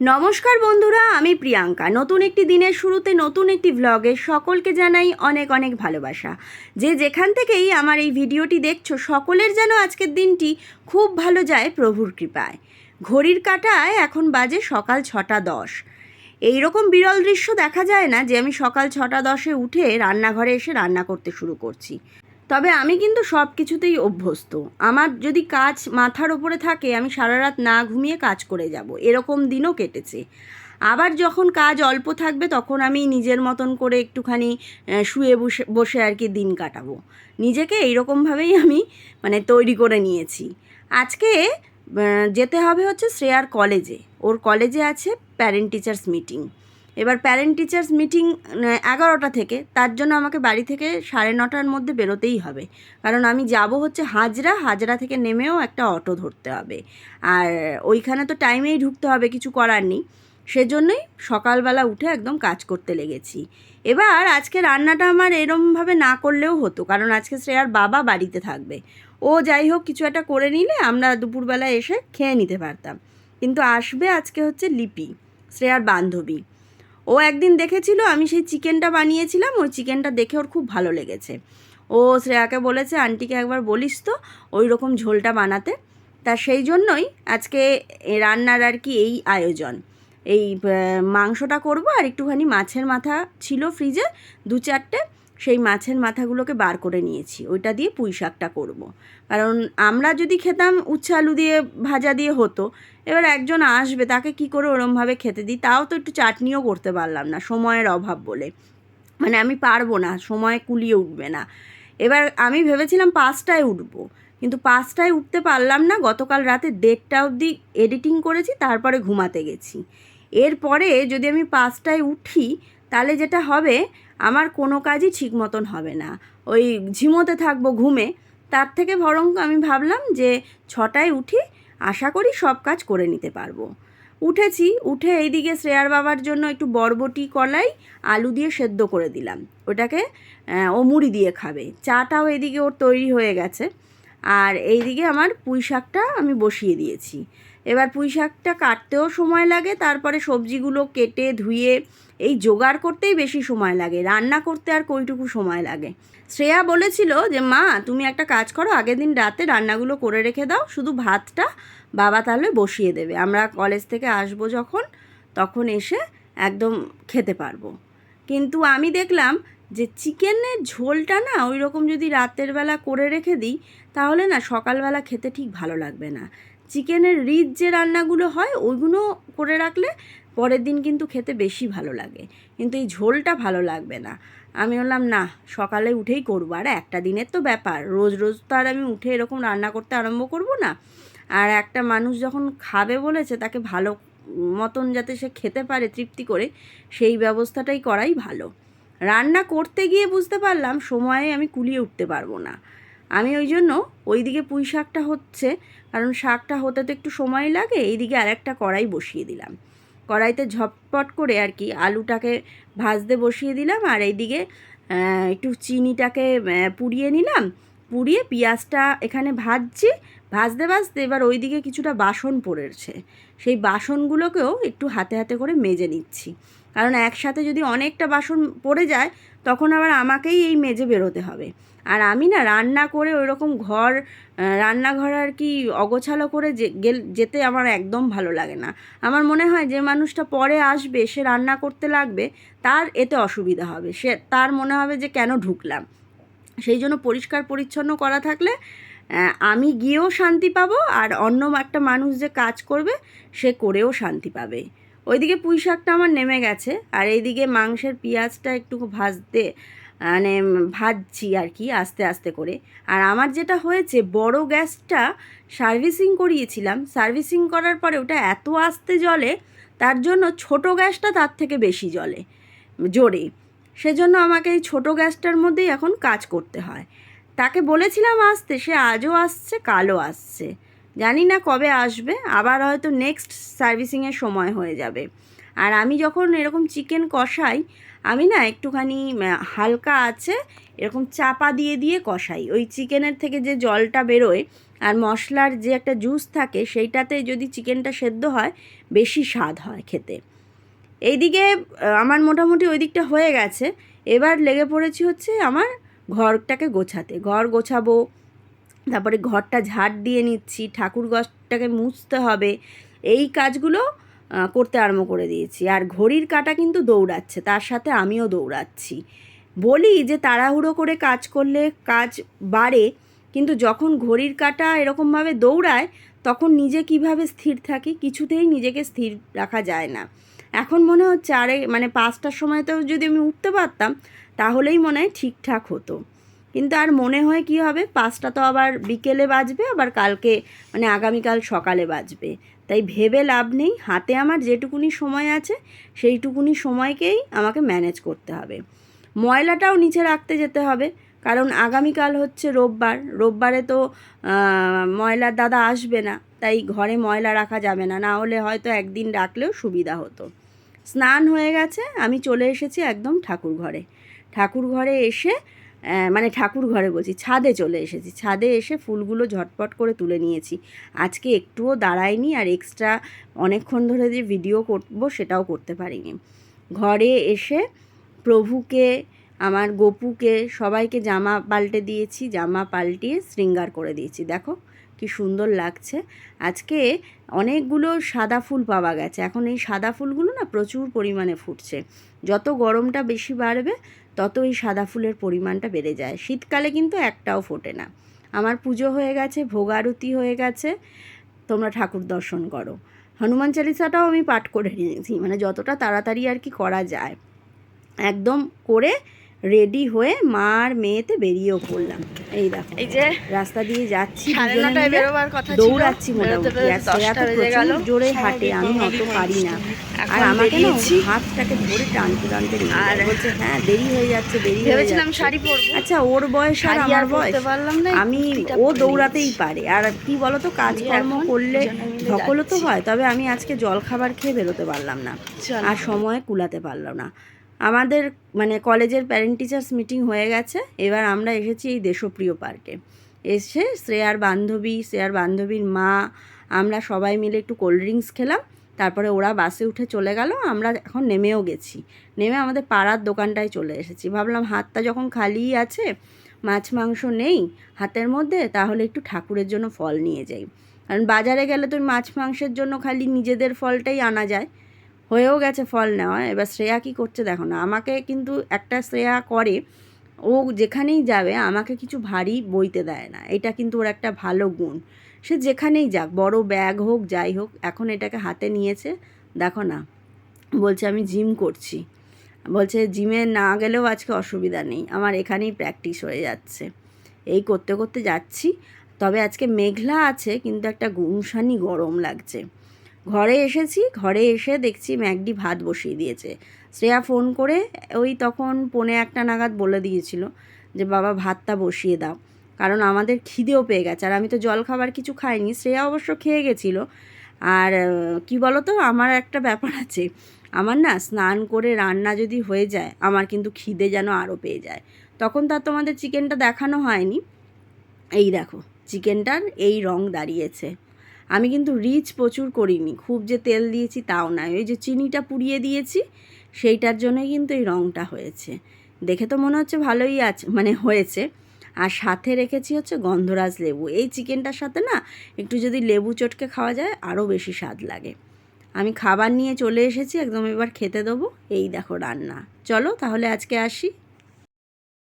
নমস্কার বন্ধুরা, আমি প্রিয়াঙ্কা। নতুন একটি দিনের শুরুতে নতুন একটি ভ্লগে সকলকে জানাই অনেক অনেক ভালোবাসা। যে যেখান থেকেই আমার এই ভিডিওটি দেখছ, সকলের যেন আজকের দিনটি খুব ভালো যায় প্রভুর কৃপায়। ঘড়ির কাঁটায় এখন বাজে সকাল ছটা দশ। এই রকম বিরল দৃশ্য দেখা যায় না যে আমি সকাল ছটা দশে উঠে রান্নাঘরে এসে রান্না করতে শুরু করছি। তবে আমি কিন্তু সব কিছুতেই অভ্যস্ত। আমার যদি কাজ মাথার ওপরে থাকে, আমি সারা রাত না ঘুমিয়ে কাজ করে যাব। এরকম দিনও কেটেছে। আবার যখন কাজ অল্প থাকবে, তখন আমি নিজের মতন করে একটুখানি শুয়ে বসে বসে আর কি দিন কাটাবো। নিজেকে এইরকমভাবেই আমি মানে তৈরি করে নিয়েছি। আজকে যেতে হবে হচ্ছে শ্রেয়ার কলেজে। ওর কলেজে আছে প্যারেন্ট টিচার্স মিটিং। এবার প্যারেন্ট টিচার্স মিটিং এগারোটা থেকে, তার জন্য আমাকে বাড়ি থেকে সাড়ে নটার মধ্যে বেরোতেই হবে। কারণ আমি যাব হচ্ছে হাজরা হাজরা থেকে নেমেও একটা অটো ধরতে হবে। আর ওইখানে তো টাইমেই ঢুকতে হবে, কিছু করার নেই। সেজন্যই সকালবেলা উঠে একদম কাজ করতে লেগেছি। এবার আজকে রান্নাটা আমার এরমভাবে না করলেও হতো, কারণ আজকে শ্রেয়ার বাবা বাড়িতে থাকবে। ও যাই হোক, কিছু একটা করে নিলে আমরা দুপুরবেলা এসে খেয়ে নিতে পারতাম। কিন্তু আসবে আজকে হচ্ছে লিপি, শ্রেয়ার বান্ধবী। ও একদিন দেখেছিল, আমি সেই চিকেনটা বানিয়েছিলাম, ওই চিকেনটা দেখে ওর খুব ভালো লেগেছে। ও শ্রেয়াকে বলেছে, আন্টিকে একবার বলিস তো ওই রকম ঝোলটা বানাতে। তা সেই জন্যই আজকে রান্নার আর কি এই আয়োজন। এই মাংসটা করব আর একটুখানি মাছের মাথা ছিল ফ্রিজে, দু চারটে। সেই মাছের মাথাগুলোকে বার করে নিয়েছি। ওইটা দিয়ে পুঁই শাকটা করব। কারণ আমরা যদি খেতাম উচ্ছে আলু দিয়ে ভাজা দিয়ে হতো, এবার একজন আসবে, তাকে কি করে ওরমভাবে খেতে দিই? তাও তো একটু চাটনিও করতে পারলাম না, সময়ের অভাব বলে। মানে আমি পারব না, সময় কুলিয়ে উঠবে না। এবার আমি ভেবেছিলাম পাঁচটায় উঠবো, কিন্তু পাঁচটায় উঠতে পারলাম না। গতকাল রাতে দেড়টা অবধি এডিটিং করেছি, তারপরে ঘুমাতে গেছি। এরপরে যদি আমি পাঁচটায় উঠি, তাহলে যেটা হবে আমার কোনো কাজই ঠিক মতন হবে না। ওই ঝিমোতে থাকব ঘুমে, তার থেকে বরং আমি ভাবলাম যে ছটায় উঠি আশা করি সব কাজ করে নিতে পারব। উঠেছি, উঠে এইদিকে শ্রেয়ার বাবার জন্য একটু বরবটি, কলাই, আলু দিয়ে সেদ্ধ করে দিলাম। ওটাকে ও মুড়ি দিয়ে খাবে। চাটাও এইদিকে ওর তৈরি হয়ে গেছে। আর এইদিকে আমার পুঁই শাকটা আমি বসিয়ে দিয়েছি। এবার পুঁই শাকটা কাটতেও সময় লাগে, তারপরে সবজিগুলো কেটে ধুয়ে এই জোগাড় করতেই বেশি সময় লাগে, রান্না করতে আর কইটুকু সময় লাগে। শ্রেয়া বলেছিল যে, মা, তুমি একটা কাজ করো, আগের দিন রাতে রান্নাগুলো করে রেখে দাও, শুধু ভাতটা বাবা তাহলে বসিয়ে দেবে। আমরা কলেজ থেকে আসব যখন, তখন এসে একদম খেতে পারব। কিন্তু আমি দেখলাম যে, চিকেনের ঝোলটা না ওই রকম যদি রাতের বেলা করে রেখে দিই, তাহলে না সকালবেলা খেতে ঠিক ভালো লাগবে না। চিকেনের রিচ যে রান্নাগুলো হয়, ওইগুলো করে রাখলে পরের দিন কিন্তু খেতে বেশি ভালো লাগে। কিন্তু এই ঝোলটা ভালো লাগবে না। আমি বললাম, না, সকালে উঠেই করব। আর একটা দিনের তো ব্যাপার। রোজ রোজ তো আর আমি উঠে এরকম রান্না করতে আরম্ভ করব না। আর একটা মানুষ যখন খাবে বলেছে, তাকে ভালো মতন যাতে সে খেতে পারে, তৃপ্তি করে, সেই ব্যবস্থাটাই করাই ভালো। রান্না করতে গিয়ে বুঝতে পারলাম, সময়ে আমি কুলিয়ে উঠতে পারব না। আমি ওই জন্য ওইদিকে পুঁই শাকটা হচ্ছে, কারণ শাকটা হতে তো একটু সময় লাগে, এইদিকে আরেকটা কড়াই বসিয়ে দিলাম। কড়াইতে ঝটপট করে আর কি আলুটাকে ভাজতে বসিয়ে দিলাম আর এইদিকে একটু চিনিটাকে পুড়িয়ে নিলাম। পুড়িয়ে পেঁয়াজটা এখানে ভাজছি। ভাজতে ভাজতে এবার ওইদিকে কিছুটা বাসন পড়েছে। সেই বাসনগুলোকেও একটু হাতে হাতে করে মেজে নিচ্ছি। কারণ একসাথে যদি অনেকটা বাসন পড়ে যায়, তখন আবার আমাকেই এই মেজে বেরোতে হবে। আর আমি না রান্না করে ওই রকম ঘর রান্নাঘর আর কি অগোছালো করে যেতে আমার একদম ভালো লাগে না। আমার মনে হয় যে মানুষটা পরে আসবে, সে রান্না করতে লাগবে, তার এতে অসুবিধা হবে। সে, তার মনে হবে যে কেন ঢুকলাম। সেই জন্য পরিষ্কার পরিচ্ছন্ন করা থাকলে আমি গিয়েও শান্তি পাবো আর অন্য একটা মানুষ যে কাজ করবে, সে করেও শান্তি পাবে। ওইদিকে পুঁই শাকটা আমার নেমে গেছে, আর এইদিকে মাংসের পেঁয়াজটা একটু ভাজতে মানে ভাজছি আর কি আস্তে আস্তে করে। আর আমার যেটা হয়েছে, বড় গ্যাসটা সার্ভিসিং করিয়েছিলাম। সার্ভিসিং করার পরে ওটা এত আস্তে জলে তার জন্য ছোট গ্যাসটা তার থেকে বেশি জলে জোরে। সেজন্য আমাকে এই ছোটো গ্যাসটার মধ্যেই এখন কাজ করতে হয়। তাকে বলেছিলাম আসতে, সে আজও আসছে, কালও আসছে। জানি না কবে আসবে, আবার হয়তো নেক্সট সার্ভিসিংয়ের সময় হয়ে যাবে। আর আমি যখন এরকম চিকেন কষাই আমি না একটুখানি হালকা আছে, এরকম চাপা দিয়ে দিয়ে কষাই। ওই চিকেনের থেকে যে জলটা বেরোয় আর মশলার যে একটা জুস থাকে, সেইটাতে যদি চিকেনটা সেদ্ধ হয়, বেশি স্বাদ হয় খেতে। এইদিকে আমার মোটামুটি ওই দিকটা হয়ে গেছে। এবার লেগে পড়েছি হচ্ছে আমার ঘরটাকে গোছাতে। ঘর গোছাবো, তারপরে ঘরটা ঝাড় দিয়ে নিচ্ছি, ঠাকুর ঘরটাকে মুছতে হবে। এই কাজগুলো করতে আরম্ভ করে দিয়েছি। আর ঘড়ির কাঁটা কিন্তু দৌড়াচ্ছে, তার সাথে আমিও দৌড়াচ্ছি। বলি যে তাড়াহুড়ো করে কাজ করলে কাজ বাড়ে, কিন্তু যখন ঘড়ির কাঁটা এরকমভাবে দৌড়ায়, তখন নিজে কীভাবে স্থির থাকি কিছুতেই নিজেকে স্থির রাখা যায় না। এখন মনে হচ্ছে আরে মানে পাঁচটার সময়তেও যদি আমি উঠতে পারতাম, তাহলেই মনে হয় ঠিকঠাক হতো। কিন্তু আর মনে হয় কি হবে? পাঁচটা তো আবার বিকেলে বাজবে, আবার কালকে মানে আগামীকাল সকালে বাজবে। তাই ভেবে লাভ নেই। হাতে আমার যেটুকুনি সময় আছে, সেইটুকুনি সময়কেই আমাকে ম্যানেজ করতে হবে। ময়লাটাও নিচে রাখতে যেতে হবে, কারণ আগামীকাল হচ্ছে রোববার। রোববারে তো ময়লার দাদা আসবে না, তাই ঘরে ময়লা রাখা যাবে না। না হলে হয়তো একদিন রাখলেও সুবিধা হতো। স্নান হয়ে গেছে, আমি চলে এসেছি একদম ঠাকুর ঘরে ঠাকুর ঘরে এসে মানে ঠাকুর ঘরে বলছি, ছাদে চলে এসেছি। ছাদে এসে ফুলগুলো ঝটপট করে তুলে নিয়েছি। আজকে একটুও দাঁড়াইনি আর এক্সট্রা অনেকক্ষণ ধরে যে ভিডিও করব সেটাও করতে পারিনি। ঘরে এসে প্রভুকে, আমার গপুকে, সবাইকে জামা পাল্টে দিয়েছি, জামা পাল্টিয়ে শৃঙ্গার করে দিয়েছি। দেখো কি সুন্দর লাগছে। আজকে অনেকগুলো সাদা ফুল পাওয়া গেছে। এখন এই সাদা ফুলগুলো না প্রচুর পরিমাণে ফুটছে। যত গরমটা বেশি বাড়বে তত এই সাদা ফুলের পরিমাণটা বেড়ে যায়। শীতকালে কিন্তু একটাও ফোটে না। আমার পুজো হয়ে গেছে ভোগ আরতি হয়ে গেছে, তোমরা ঠাকুর দর্শন করো। হনুমান চালিসাটাও আমি পাঠ করে নিয়েছি মানে যতটা তাড়াতাড়ি আর কি করা যায়। একদম করে রেডি হয়ে মা আর মেয়েতে বেরিয়েও পড়লাম। এই দেখো এই যে রাস্তা দিয়ে যাচ্ছি দৌড়াচ্ছি মোটামুটি জোরে হাঁটে আমি অত পারি না। আর আমাকে হাতটাকে ধরে টানতে টানতে আর- বলছে হ্যাঁ দেরি হয়ে যাচ্ছে দেরি হয়ে ভেবেছিলাম শাড়ি পরবো। আচ্ছা ওর বয়স আর আমার বয়স। পারলাম না আমি ও দৌড়াতেই পারে। আর কি বলতো কাজকর্ম করলে ধকলও তো হয় তবে আমি আজকে জল খাবার খেয়ে বেরোতে পারলাম না। আর সময় কুলাতে পারল না। আমাদের মানে কলেজের প্যারেন্ট টিচার্স মিটিং হয়ে গেছে। এবার আমরা এসেছি এই দেশপ্রিয় পার্কে এসে শ্রেয়ার বান্ধবী, শ্রেয়ার বান্ধবীর মা, আমরা সবাই মিলে একটু কোল্ড ড্রিঙ্কস খেলাম। তারপরে ওরা বাসে উঠে চলে গেল। আমরা এখন নেমেও গেছি। নেমে আমাদের পাড়ার দোকানটায় চলে এসেছি। ভাবলাম হাতটা যখন খালিই আছে, মাছ মাংস নেই হাতের মধ্যে, তাহলে একটু ঠাকুরের জন্য ফল নিয়ে যাই। কারণ বাজারে গেলে তো মাছ মাংসের জন্য খালি নিজেদের ফলটাই আনা যায়। হয়েও গেছে ফল নেওয়া। এবার শ্রেয়া কী করছে দেখো না, আমাকে কিন্তু একটা শ্রেয়া করে, ও যেখানেই যাবে আমাকে কিছু ভারী বইতে দেয় না। এটা কিন্তু ওর একটা ভালো গুণ। সে যেখানেই যাক, বড় ব্যাগ হোক, যাই হোক, এখন এটাকে হাতে নিয়েছে, দেখো না, বলছে আমি জিম করছি। বলছে জিমে না গেলেও আজকে অসুবিধা নেই, আমার এখানেই প্র্যাকটিস হয়ে যাচ্ছে। এই করতে করতে যাচ্ছি, তবে আজকে মেঘলা আছে, কিন্তু একটা গুমসানি গরম লাগছে। ঘরে এসেছি, ঘরে এসে দেখছি ম্যাগডি ভাত বসিয়ে দিয়েছে। শ্রেয়া ফোন করে ওই তখন পৌনে একটা নাগাদ বলে দিয়েছিল যে, বাবা, ভাতটা বসিয়ে দাও। কারণ আমাদের খিদেও পেয়ে গেছে। আর আমি তো জল খাবার কিছু খাইনি, শ্রেয়া অবশ্য খেয়ে গেছিল। আর কি বলো তো আমার একটা ব্যাপার আছে। আমার না স্নান করে রান্না যদি হয়ে যায়, আমার কিন্তু খিদে যেন আরও পেয়ে যায়। তখন তার তোমাদের চিকেনটা দেখানো হয়নি। এই দেখো, চিকেনটার এই রং দাঁড়িয়েছে। আমি কিন্তু রিচ প্রচুর করিনি, খুব যে তেল দিয়েছি তাও নয় ওই যে চিনিটা পুড়িয়ে দিয়েছি সেইটার জন্যই কিন্তু এই রঙটা হয়েছে। দেখে তো মনে হচ্ছে ভালোই আছে মানে হয়েছে। আর সাথে রেখেছি হচ্ছে গন্ধরাজ লেবু, এই চিকেনটার সাথে না একটু যদি লেবু চটকে খাওয়া যায় আরও বেশি স্বাদ লাগে। আমি খাবার নিয়ে চলে এসেছি, একদম এবার খেতে দেবো, এই দেখো রান্না। চলো তাহলে আজকে আসি।